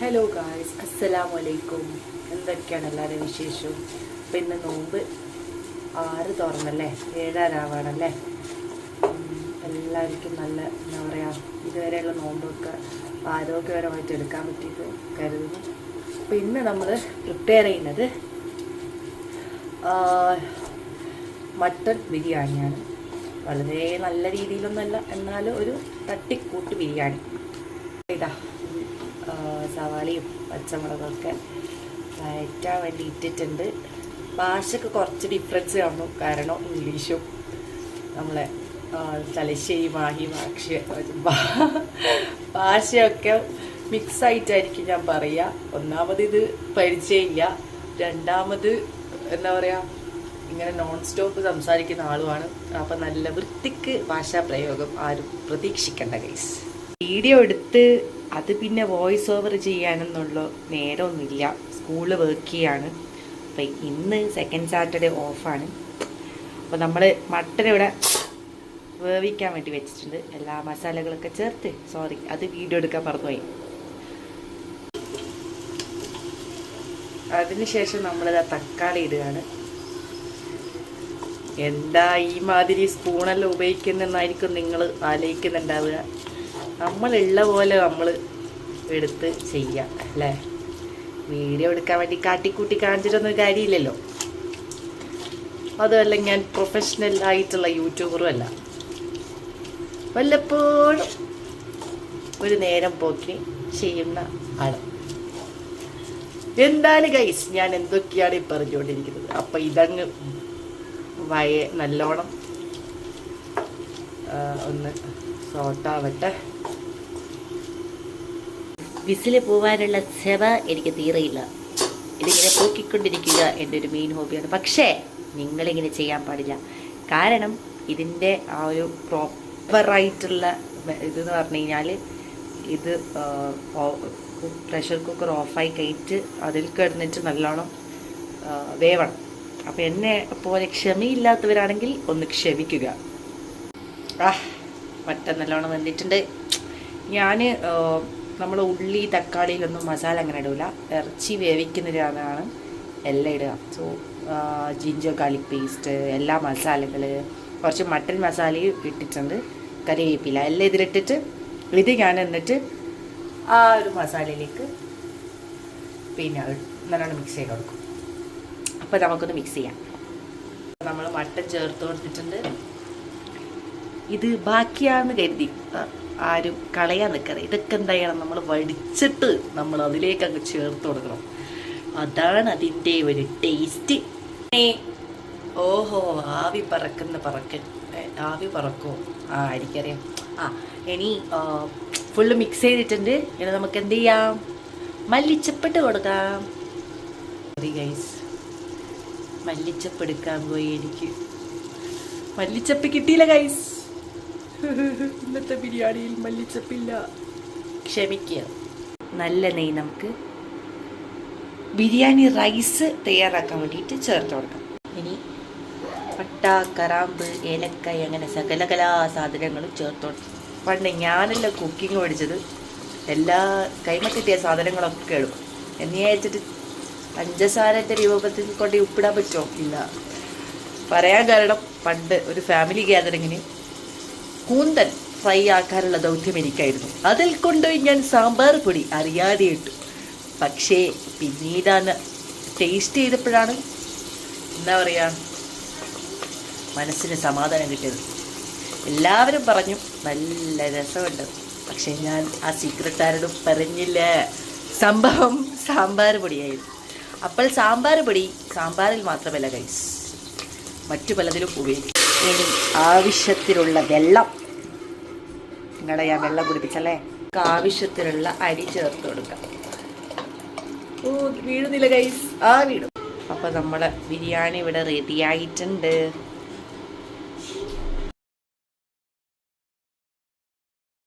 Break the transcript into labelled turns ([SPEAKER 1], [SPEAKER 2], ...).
[SPEAKER 1] Hello guys അസ്സലാമു വലൈക്കും എന്തൊക്കെയാണ് എല്ലാവരും വിശേഷവും പിന്നെ നോമ്പ് ആറ് തുറന്നല്ലേ? ഏഴാരാവാണല്ലേ? എല്ലാവർക്കും നല്ല എന്താ പറയുക ഇതുവരെയുള്ള നോമ്പൊക്കെ ആരോഗ്യപരമായിട്ട് എടുക്കാൻ പറ്റിയിട്ട് കരുതുന്നു. പിന്നെ നമ്മൾ പ്രിപ്പയർ ചെയ്യുന്നത് മട്ടൺ ബിരിയാണിയാണ്. വളരെ നല്ല രീതിയിലൊന്നുമല്ല എന്നാലും ഒരു തട്ടിക്കൂട്ട് ബിരിയാണി. ഇതാ. സവാളയും പച്ചമുളകൊക്കെ വയറ്റാൻ വേണ്ടി ഇട്ടിട്ടുണ്ട്. ഭാഷയ്ക്ക് കുറച്ച് ഡിഫറൻസ് കാണും കാരണം ഇംഗ്ലീഷും നമ്മളെ തലശ്ശേരി മാഹി ഭാഷ ഭാഷയൊക്കെ മിക്സ് ആയിട്ടായിരിക്കും ഞാൻ പറയുക ഒന്നാമത് ഇത് പരിചയമില്ല. രണ്ടാമത് എന്താ പറയുക ഇങ്ങനെ നോൺ സ്റ്റോപ്പ് സംസാരിക്കുന്ന ആളുമാണ്. അപ്പം നല്ല വൃത്തിക്ക് ഭാഷാ പ്രയോഗം ആരും പ്രതീക്ഷിക്കേണ്ട കേസ് വീഡിയോ എടുത്ത് അത് പിന്നെ വോയിസ് ഓവർ ചെയ്യാനെന്നുള്ള നേരമൊന്നുമില്ല. സ്കൂളിൽ വർക്ക് ചെയ്യാണ്. അപ്പം ഇന്ന് സെക്കൻഡ് സാറ്റർഡേ ഓഫാണ് അപ്പോൾ നമ്മൾ മട്ടൻ ഇവിടെ വേവിക്കാൻ വേണ്ടി വെച്ചിട്ടുണ്ട്. എല്ലാ മസാലകളൊക്കെ ചേർത്ത്. സോറി അത് വീഡിയോ എടുക്കാൻ മറന്നുപോയി. അതിനുശേഷം നമ്മളിതാ തക്കാളി ഇടുകയാണ്. എന്താ ഈ മാതിരി സ്പൂണെല്ലാം ഉപയോഗിക്കുന്നെന്നായിരിക്കും നിങ്ങൾ ആലോചിക്കുന്നുണ്ടാവുക. നമ്മളുള്ള പോലെ നമ്മൾ എടുത്ത് ചെയ്യാം അല്ലേ? വീഡിയോ എടുക്കാൻ വേണ്ടി കാട്ടിക്കൂട്ടി കാണിച്ചിട്ടൊന്നും കാര്യമില്ലല്ലോ. അതുമല്ല ഞാൻ പ്രൊഫഷണൽ ആയിട്ടുള്ള യൂട്യൂബറും അല്ല. വല്ലപ്പോഴും ഒരു നേരം പോക്കി ചെയ്യുന്ന ആൾ. എന്താണ് ഗൈസ് ഞാൻ എന്തൊക്കെയാണ് ഈ പറഞ്ഞുകൊണ്ടിരിക്കുന്നത്? അപ്പം ഇതങ്ങ് വയ നല്ലോണം ഒന്ന് സോട്ടാവട്ടെ
[SPEAKER 2] വിസിൽ പോവാനുള്ള ചെവ എനിക്ക് തീരെയില്ല. ഇതിങ്ങനെ പോക്കിക്കൊണ്ടിരിക്കുക എന്റെ ഒരു മെയിൻ ഹോബിയാണ് പക്ഷേ നിങ്ങളിങ്ങനെ ചെയ്യാൻ പാടില്ല. കാരണം ഇതിന്റെ ആ ഒരു പ്രോപ്പറായിട്ടുള്ള ഇതെന്ന് പറഞ്ഞു കഴിഞ്ഞാൽ ഇത് പ്രഷർ കുക്കർ ഓഫായി കഴിഞ്ഞിട്ട് അതിൽ കിടന്നിട്ട് നല്ലോണം വേവണം. അപ്പം എന്നെ പോലെ ക്ഷമയില്ലാത്തവരാണെങ്കിൽ ഒന്ന് ക്ഷമിക്കുക.
[SPEAKER 1] ആ പറ്റ നല്ലോണം വന്നിട്ടുണ്ട്. ഞാൻ നമ്മൾ ഉള്ളി തക്കാളിയിലൊന്നും മസാല അങ്ങനെ ഇടില്ല ഇറച്ചി വേവിക്കുന്നതിനാണ് എല്ലാം ഇടുക. സോ ജിഞ്ചർ ഗാർലിക് പേസ്റ്റ് എല്ലാ മസാലകൾ കുറച്ച് മട്ടൻ മസാലയും ഇട്ടിട്ടുണ്ട്. കറിവേപ്പില എല്ലാം ഇതിലിട്ടിട്ട് ഇത് ഞാൻ എന്നിട്ട് ആ ഒരു മസാലയിലേക്ക് പിന്നെ നല്ലോണം മിക്സ് ചെയ്ത് കൊടുക്കും. അപ്പോൾ നമുക്കൊന്ന് മിക്സ് ചെയ്യാം. നമ്മൾ മട്ടൻ ചേർത്ത് കൊടുത്തിട്ടുണ്ട്. ഇത് ബാക്കിയാണെന്ന് കരുതി. ആരും കളയാൻ നിൽക്കരുത്. ഇതൊക്കെ എന്താ ചെയ്യണം? നമ്മൾ വടിച്ചിട്ട് നമ്മൾ അതിലേക്ക് അങ്ങ് ചേർത്ത് കൊടുക്കണം. അതാണ് അതിന്റെ ഒരു ടേസ്റ്റ് ഓഹോ ആവി പറക്കുന്ന പറക്കൻ. ആവി പറക്കോ ആ എനിക്കറിയാം. ആ ഇനി ഫുള്ള് മിക്സ് ചെയ്തിട്ടുണ്ട്. ഇനി നമുക്ക് എന്ത് ചെയ്യാം? മല്ലിച്ചപ്പിട്ട് കൊടുക്കാം. ഗൈസ് മല്ലിച്ചപ്പ് എടുക്കാൻ പോയി എനിക്ക്. മല്ലിച്ചപ്പ് കിട്ടിയില്ല ഗൈസ് ഇന്നത്തെ ബിരിയാണിയിൽ മല്ലിച്ചപ്പില്ല. ക്ഷമിക്കുക. നല്ല നെയ് നമുക്ക് ബിരിയാണി റൈസ് തയ്യാറാക്കാൻ വേണ്ടിയിട്ട് ചേർത്ത് കൊടുക്കാം. ഇനി പട്ട കറാമ്പ് ഏലക്കായ അങ്ങനെ സകല കലാ സാധനങ്ങളും ചേർത്ത് കൊടുക്കും. പണ്ട് ഞാനല്ല കുക്കിംഗ് പഠിച്ചത്. എല്ലാ കൈമ സാധനങ്ങളൊക്കെ എടുക്കും എന്ന് വിചാരിച്ചിട്ട് രൂപത്തിൽ കൊണ്ട് ഉപ്പിടാൻ പറ്റുമോ? ഇല്ല. പറയാൻ കാരണം പണ്ട് ഒരു ഫാമിലി ഗ്യാതറിങ്ങിന് കൂന്തൽ ഫ്രൈ ആക്കാനുള്ള ദൗത്യം എനിക്കായിരുന്നു. അതിൽ കൊണ്ടുപോയി ഞാൻ സാമ്പാർ പൊടി അറിയാതെ ഇട്ടു പക്ഷേ പിന്നീടാണ് ടേസ്റ്റ് ചെയ്തപ്പോഴാണ് എന്താ പറയുക മനസ്സിന് സമാധാനം കിട്ടിയത്. എല്ലാവരും പറഞ്ഞു നല്ല രസമുണ്ട്. പക്ഷേ ഞാൻ ആ സീക്രട്ട് ആരോടും പറഞ്ഞില്ല. സംഭവം സാമ്പാർ പൊടിയായിരുന്നു. അപ്പോൾ സാമ്പാർ പൊടി സാമ്പാറിൽ മാത്രമല്ല ഗൈസ് മറ്റു പലതിലും ഉപയോഗിക്കും. ഇനി ആവശ്യത്തിലുള്ള വെള്ളം. നിങ്ങളെ ഞാൻ വെള്ളം കുടിപ്പിച്ചല്ലേ? ആവശ്യത്തിലുള്ള അരി ചേർത്ത് കൊടുക്കാം. ഓ വീഴുന്നില്ല ഗൈസ് ആ വീടും അപ്പോൾ നമ്മളെ ബിരിയാണി ഇവിടെ റെഡി ആയിട്ടുണ്ട്.